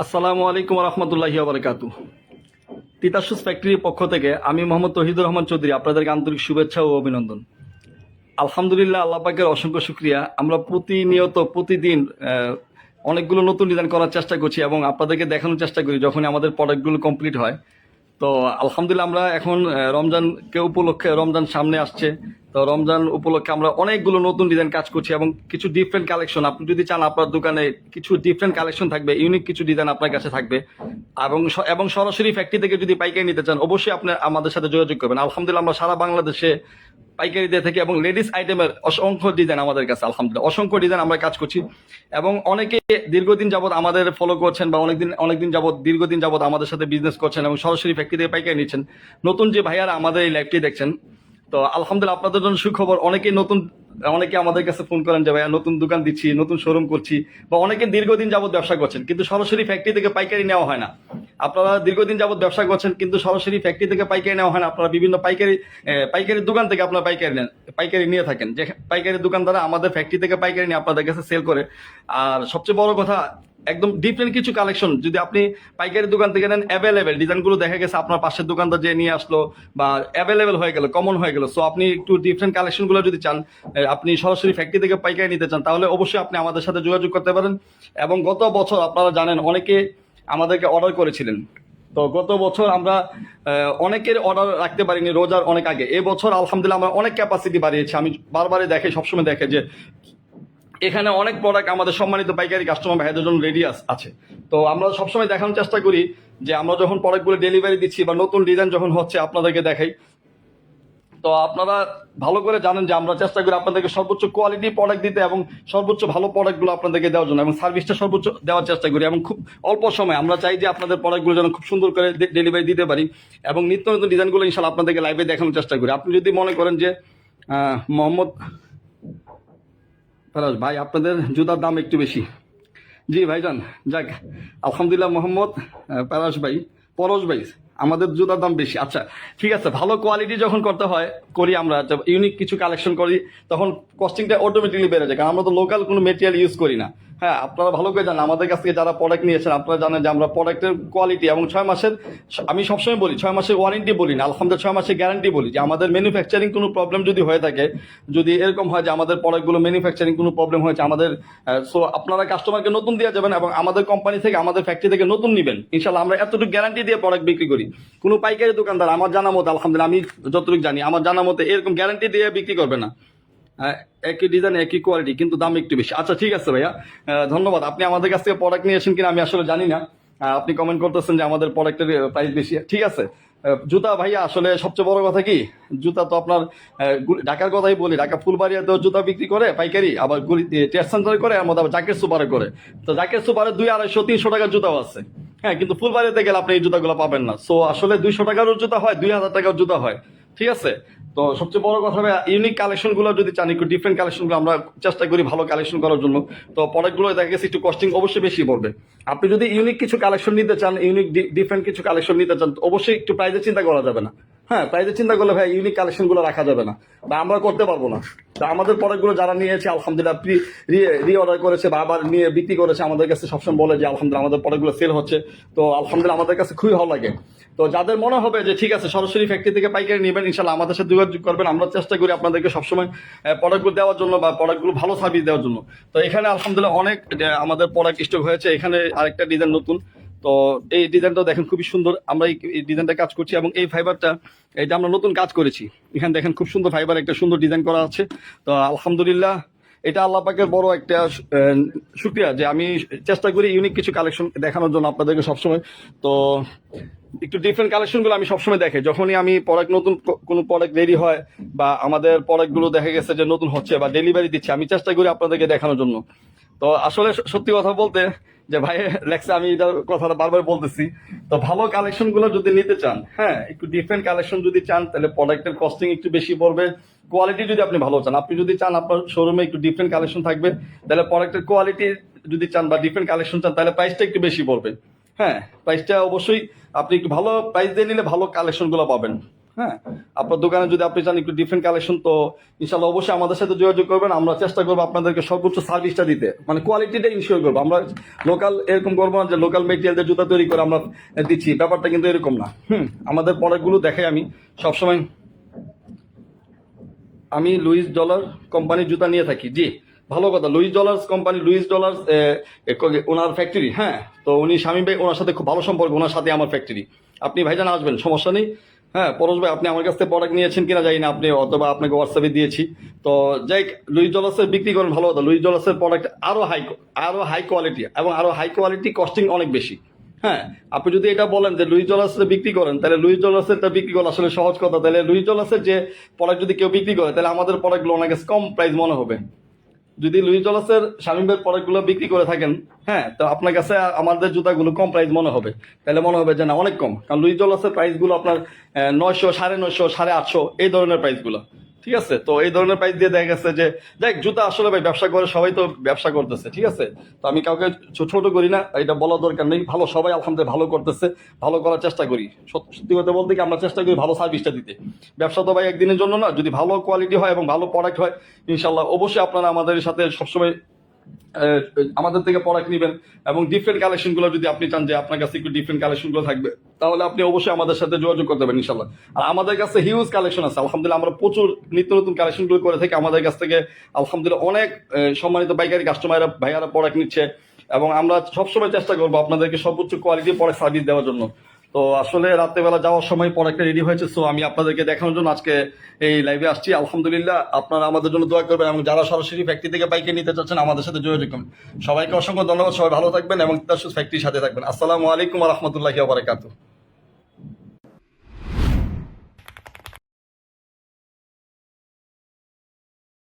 আসসালামু আলাইকুম রহমতুল্লাহি আবরকাতু তিতাসুস ফ্যাক্টরির পক্ষ থেকে আমি মোহাম্মদ তহিদুর রহমান চৌধুরী আপনাদেরকে আন্তরিক শুভেচ্ছা ও অভিনন্দন। আলহামদুলিল্লাহ আল্লাহ পাকের অসংখ্য শুক্রিয়া। আমরা প্রতিনিয়ত, প্রতিদিন অনেকগুলো নতুন ডিজাইন করার চেষ্টা করছি এবং আপনাদেরকে দেখানোর চেষ্টা করি যখন আমাদের প্রোডাক্টগুলো কমপ্লিট হয়। তো আলহামদুলিল্লাহ আমরা এখন রমজানকে উপলক্ষে রমজান সামনে আসছে। তো রমজান উপলক্ষে আমরা অনেকগুলো নতুন ডিজাইন কাজ করছি এবং কিছু ডিফারেন্ট কালেকশন আপনি যদি চান আপনার দোকানে কিছু ডিফারেন্ট কালেকশন থাকবে ইউনিক কিছু ডিজাইন আপনার কাছে থাকবে। এবং এবং সরাসরি ফ্যাক্টরি থেকে যদি পাইকারি নিতে চান, অবশ্যই আপনি আমাদের সাথে যোগাযোগ করবেন। আলহামদুলিল্লাহ আমরা সারা বাংলাদেশে পাইকারি দিয়ে থাকি এবং লেডিস আইটেমের অসংখ্য ডিজাইন আমাদের কাছে, আলহামদুলিল্লাহ। অসংখ্য ডিজাইন আমরা কাজ করছি এবং অনেকে দীর্ঘদিন যাবৎ আমাদের ফলো করছেন বা অনেকদিন অনেকদিন যাবৎ, দীর্ঘদিন যাবৎ আমাদের সাথে বিজনেস করছেন এবং সরাসরি ফ্যাক্টরি থেকে পাইকারি নিচ্ছেন। নতুন যে ভাইয়ারা আমাদের এই লাইভটি দেখছেন তো আলহামদুলিল্লাহ আপনাদের জন্য সুখবর অনেকেই নতুন, অনেকে আমাদের কাছে ফোন করেন যে, ভাইয়া, নতুন দোকান দিচ্ছি, নতুন শোরুম করছি। বা অনেকে দীর্ঘদিন যাবত ব্যবসা করছেন, কিন্তু সরাসরি ফ্যাক্টরি থেকে পাইকারি নেওয়া হয় না। আপনারা দীর্ঘদিন যাবত ব্যবসা করছেন, কিন্তু সরাসরি ফ্যাক্টরি থেকে পাইকারি নেওয়া হয় না। আপনারা বিভিন্ন পাইকারি পাইকারি দোকান থেকে আপনারা পাইকারি নেন, পাইকারি নিয়ে থাকেন। যে পাইকারি দোকানদারা আমাদের ফ্যাক্টরি থেকে পাইকারি নিয়ে আপনাদের কাছে সেল করে। আর সবচেয়ে বড় কথা একদম ডিফারেন্ট কিছু কালেকশন যদি আপনি পাইকারি দোকান থেকে নেন অ্যাভেলেবেল ডিজাইনগুলো দেখা গেছে, আপনার পাশের দোকানদার যে নিয়ে আসলো বা অ্যাভেলেবেল হয়ে গেল কমন হয়ে গেল সো আপনি একটু ডিফারেন্ট কালেকশনগুলো যদি চান আপনি সরাসরি ফ্যাক্টরি থেকে পাইকারি নিতে চান, তাহলে অবশ্যই আপনি আমাদের সাথে যোগাযোগ করতে পারেন। এবং গত বছর আপনারা জানেন, অনেকে আমাদেরকে অর্ডার করেছিলেন। তো গত বছর আমরা অনেকের অর্ডার রাখতে পারিনি, রোজার অনেক আগে। এই বছর আলহামদুলিল্লাহ আমরা অনেক ক্যাপাসিটি বাড়িয়েছি। আমি বারবারই দেখে সবসময় দেখে যে এখানে অনেক প্রোডাক্ট আমাদের সম্মানিত পাইকারি কাস্টমার ভাইদের জন্য রেডি আছে তো আমরা সবসময় দেখানোর চেষ্টা করি যে আমরা যখন প্রোডাক্টগুলো ডেলিভারি দিচ্ছি বা নতুন ডিজাইন যখন হচ্ছে আপনাদেরকে দেখাই, তো আপনারা ভালো করে জানেন যে আমরা চেষ্টা করি আপনাদেরকে সর্বোচ্চ কোয়ালিটি প্রোডাক্ট দিতে এবং সর্বোচ্চ ভালো প্রোডাক্টগুলো আপনাদেরকে দেওয়ার জন্য এবং সার্ভিসটা সর্বোচ্চ দেওয়ার চেষ্টা করি এবং খুব অল্প সময় আমরা চাই যে আপনাদের প্রোডাক্টগুলো যেন খুব সুন্দর করে ডেলিভারি দিতে পারি এবং নিত্য নতুন ডিজাইনগুলো ইনশাল্লাহ আপনাদেরকে লাইভে দেখানোর চেষ্টা করি। আপনি যদি মনে করেন যে মোহাম্মদ ফেরাজ ভাই আপনাদের জুতার দাম একটু বেশি। জি ভাইজান যাক আলহামদুলিল্লাহ মোহাম্মদ আহ, ভাই পরশ ভাই আমাদের জুতার দাম বেশি। আচ্ছা ঠিক আছে ভালো কোয়ালিটি যখন করতে হয় করি আমরা ইউনিক কিছু কালেকশন করি, তখন কস্টিংটা অটোমেটিকলি বেড়ে যায়। কারণ আমরা তো লোকাল কোনো মেটেরিয়াল ইউজ করি না। হ্যাঁ আপনারা ভালো করে জানেন, আমাদের কাছ থেকে যারা প্রোডাক্ট নিয়েছেন, আপনারা জানেন যে আমরা প্রোডাক্টের কোয়ালিটি এবং ছয় মাসের, আমি সবসময় বলি, ছয় মাসের ওয়ারেন্টি বলি না, আলহামদুলিল্লাহ ছয় মাসের গ্যারান্টি বলি যে আমাদের ম্যানুফ্যাকচারিং কোনো প্রবলেম যদি হয়ে থাকে, যদি এরকম হয় যে আমাদের প্রোডাক্টগুলো ম্যানুফ্যাকচারিং কোনো প্রবলেম হয়েছে, আমাদের সো আপনারা কাস্টমারকে নতুন দিয়ে যাবেন এবং আমাদের কোম্পানি থেকে, আমাদের ফ্যাক্টরি থেকে নতুন নেবেন। ইনশাল্লাহ আমরা এতটুকু গ্যারান্টি দিয়ে প্রোডাক্ট বিক্রি করি। কোনো পাইকারি দোকানদার, আমার জানা মতো, আলহামদুলিল্লাহ, আমি যতটুকু জানি, আমার জানা মতো এরকম গ্যারান্টি দিয়ে বিক্রি করবে না। একই ডিজাইন একই কোয়ালিটি কিন্তু দাম একটু বেশি। আচ্ছা ঠিক আছে ভাইয়া। ধন্যবাদ। আপনি আমাদের কাছ থেকে প্রোডাক্ট নিয়েছেন কিনা আমি আসলে জানি না। আপনি কমেন্ট করতেছেন যে আমাদের প্রোডাক্টের প্রাইস বেশি। ঠিক আছে। জুতা ভাইয়া, আসলে সবচেয়ে বড় কথা কি? জুতা তো আপনার ঢাকার কথাই বলি। ঢাকা ফুলবাড়িয়াতেও জুতা বিক্রি করে, পাইকারি, আবার টেস্ট সেন্টারে করে মধ্যে আবার জাকের সুপারে করে। তো জাকের সুপারে দুই আড়াইশো, তিনশো টাকার জুতাও আছে। হ্যাঁ কিন্তু ফুলবাড়িতে গেলে আপনি এই জুতাগুলো পাবেন না। সো আসলে দুইশো টাকারও জুতা হয়, দুই হাজার টাকার জুতা হয়। ঠিক আছে? তো সবচেয়ে বড় কথা ইউনিক কালেকশনগুলো যদি চান, একটু ডিফারেন্ট কালেকশনগুলো আমরা চেষ্টা করি ভালো কালেকশন করার জন্য। তো প্রোডাক্টগুলো দেখা গেছে একটু কস্টিং অবশ্যই বেশি পড়বে। আপনি যদি ইউনিক কিছু কালেকশন নিতে চান ইউনিক ডিফারেন্ট কিছু কালেকশন নিতে চান অবশ্যই একটু প্রাইজের চিন্তা করা যাবে না। হ্যাঁ প্রাইজের চিন্তা করলে ভাই ইউনিক কালেকশনগুলো রাখা যাবে না। বা আমরা করতে পারব না। তো আমাদের প্রোডাক্টগুলো যারা নিয়েছে, আলহামদুলিল্লাহ প্রি রি অর্ডার করেছে বা আবার নিয়ে বিক্রি করেছে, আমাদের কাছে সবসময় বলে যে, আলহামদুলিল্লাহ, আমাদের প্রোডাক্টগুলো সেল হচ্ছে। তো আলহামদুলিল্লাহ, আমাদের কাছে খুবই ভালো লাগে। তো যাদের মনে হবে যে, ঠিক আছে, সরাসরি ফ্যাক্টরি থেকে পাইকারি নেবেন ইনশাল্লাহ আমাদের সাথে যোগাযোগ করবেন। আমরা চেষ্টা করি আপনাদেরকে সবসময় প্রোডাক্টগুলো দেওয়ার জন্য বা প্রোডাক্টগুলো ভালো সার্ভিস দেওয়ার জন্য। তো এখানে আলহামদুলিল্লাহ অনেক আমাদের প্রোডাক্ট স্টক হয়েছে। এখানে আরেকটা ডিজাইন নতুন। তো এই ডিজাইনটা দেখেন খুবই সুন্দর। আমরা এই ডিজাইনটা কাজ করছি এবং এই ফাইবারটা এটা আমরা নতুন কাজ করেছি এখানে দেখেন খুব সুন্দর ফাইবার একটা সুন্দর ডিজাইন করা আছে। তো আলহামদুলিল্লাহ এটা আল্লাহ পাকের বড় একটা আহ, শুক্রিয়া যে আমি চেষ্টা করি ইউনিক কিছু কালেকশন দেখানোর জন্য আপনাদেরকে সবসময়। তো একটু ডিফারেন্ট কালেকশনগুলো আমি সবসময় দেখে যখনই আমি প্রোডাক্ট নতুন কোনো প্রোডাক্ট রেডি হয় বা আমাদের প্রোডাক্টগুলো দেখা গেছে যে নতুন হচ্ছে বা ডেলিভারি দিচ্ছে আমি চেষ্টা করি আপনাদেরকে দেখানোর জন্য। তো আসলে সত্যি কথা বলতে যে ভাই লেখছে আমি এটা কথাটা বারবার বলতেছি। তো ভালো কালেকশনগুলো যদি নিতে চান হ্যাঁ একটু ডিফারেন্ট কালেকশন যদি চান, তাহলে প্রোডাক্টের কস্টিং একটু বেশি পড়বে। কোয়ালিটি যদি আপনি ভালো চান, আপনি যদি চান আপনার শোরুমে একটু ডিফারেন্ট কালেকশন থাকবে, তাহলে প্রোডাক্টের কোয়ালিটি যদি চান বা ডিফারেন্ট কালেকশন চান, তাহলে প্রাইসটা একটু বেশি পড়বে। হ্যাঁ প্রাইসটা অবশ্যই আপনি একটু ভালো প্রাইস দিয়ে নিলে ভালো কালেকশনগুলো পাবেন। হ্যাঁ? আপনার দোকানে যদি আপনি চান একটু ডিফারেন্ট কালেকশন তো ইনশাল্লাহ অবশ্যই আমাদের সাথে যোগাযোগ করবেন। আমরা চেষ্টা করব আপনাদেরকে সর্বোচ্চ সার্ভিসটা দিতে। মানে কোয়ালিটিটা ইনশিওর করব। আমরা লোকাল এরকম করব না যে লোকাল মেটেরিয়াল জুতা তৈরি করে আমরা দিচ্ছি। ব্যাপারটা কিন্তু এরকম না। হুম, আমাদের প্রোডাক্টগুলো দেখাই আমি। সবসময় আমি লুইস ডলার কোম্পানির জুতা নিয়ে থাকি। জি, ভালো কথা। Louis Dollars company, Louis Dollars ওনার ফ্যাক্টরি হ্যাঁ? তো উনি স্বামী ভাই, ওনার সাথে খুব ভালো সম্পর্ক। ওনার সাথে আমার ফ্যাক্টরি আপনি ভাইজান আসবেন, সমস্যা নেই। হ্যাঁ পরশ ভাই আপনি আমার কাছ থেকে প্রোডাক্ট নিয়েছেন কিনা জানি না আপনি অথবা আপনাকে হোয়াটসঅ্যাপে দিয়েছি। তো যাই হোক, লুইস ডলার্সের বিক্রি করেন ভালো কথা। লুইস ডলার্সের প্রোডাক্ট আরও হাই আরও হাই কোয়ালিটি এবং আরও হাই কোয়ালিটি কস্টিং অনেক বেশি। হ্যাঁ আপনি যদি এটা বলেন যে লুইস ডলার্সের বিক্রি করেন তাহলে লুইস ডলার্সের বিক্রি করা আসলে সহজ কথা। তাহলে লুইস ডলার্সের যে প্রোডাক্ট যদি কেউ বিক্রি করে তাহলে আমাদের প্রোডাক্টগুলো অনেক কম প্রাইস মনে হবে। যদি লুই ডলার্সের শামিমের প্রোডাক্টগুলো বিক্রি করে থাকেন হ্যাঁ তো আপনার কাছে আমাদের জুতাগুলো কম প্রাইস মনে হবে। তাহলে মনে হবে যে না, অনেক কম। কারণ লুই জলসের প্রাইস প্রাইসগুলো আপনার নয়শো, সাড়ে নয়শো, সাড়ে আটশো, এই ধরনের প্রাইসগুলো ঠিক আছে? তো এই ধরনের প্রাইস দিয়ে দেখা গেছে যে দেখ জুতা আসলে ভাই, ব্যবসা করে সবাই তো ব্যবসা করতেছে, ঠিক আছে? তো আমি কাউকে ছোট ছোট করি না, এটা বলা দরকার নেই। ভালো, সবাই আলহামদুলিল্লাহ ভালো করতেছে, ভালো করার চেষ্টা করি। সত্যি কথা বলতে কি, আমরা চেষ্টা করি ভালো সার্ভিসটা দিতে। ব্যবসা তো ভাই একদিনের জন্য না, যদি ভালো কোয়ালিটি হয় এবং ভালো প্রোডাক্ট হয় ইনশাল্লাহ অবশ্যই আপনারা আমাদের সাথে সবসময় আমাদের থেকে প্রোডাক্ট নেবেন এবং ডিফারেন্ট কালেকশনগুলো যদি আপনি চান যে আপনার কাছে একটু ডিফারেন্ট কালেকশনগুলো থাকবে, তাহলে আপনি অবশ্যই আমাদের সাথে যোগাযোগ করতে পারেন ইনশাল্লাহ আর আমাদের কাছে হিউজ কালেকশন আছে। আলহামদুলিল্লাহ আমরা প্রচুর নিত্য নতুন কালেকশনগুলো করে থাকি। আমাদের কাছ থেকে আলহামদুলিল্লাহ অনেক সম্মানিত বাইকারি কাস্টমাররা ভাইয়ারা প্রোডাক্ট নিচ্ছে এবং আমরা সবসময় চেষ্টা করব আপনাদেরকে সর্বোচ্চ কোয়ালিটি প্রোডাক্ট সার্ভিস দেওয়ার জন্য। তো আসলে রাত্রেবেলা যাওয়ার সময় প্রোডাক্টটা রেডি হয়েছে সো আমি আপনাদেরকে দেখানোর জন্য আজকে এই লাইভে আসছি। আলহামদুলিল্লাহ, আপনারা আমাদের জন্য দোয়া করবেন এবং যারা সরাসরি ফ্যাক্টরি থেকে বাইকে নিতে চাচ্ছেন, আমাদের সাথে যোগাযোগ করুন। সবাইকে অসংখ্য ধন্যবাদ, সবাই ভালো থাকবেন এবং তার ফ্যাক্টরির সাথে থাকবেন। আসসালামু আলাইকুম রহমতুল্লাহ বারাকাতুহ।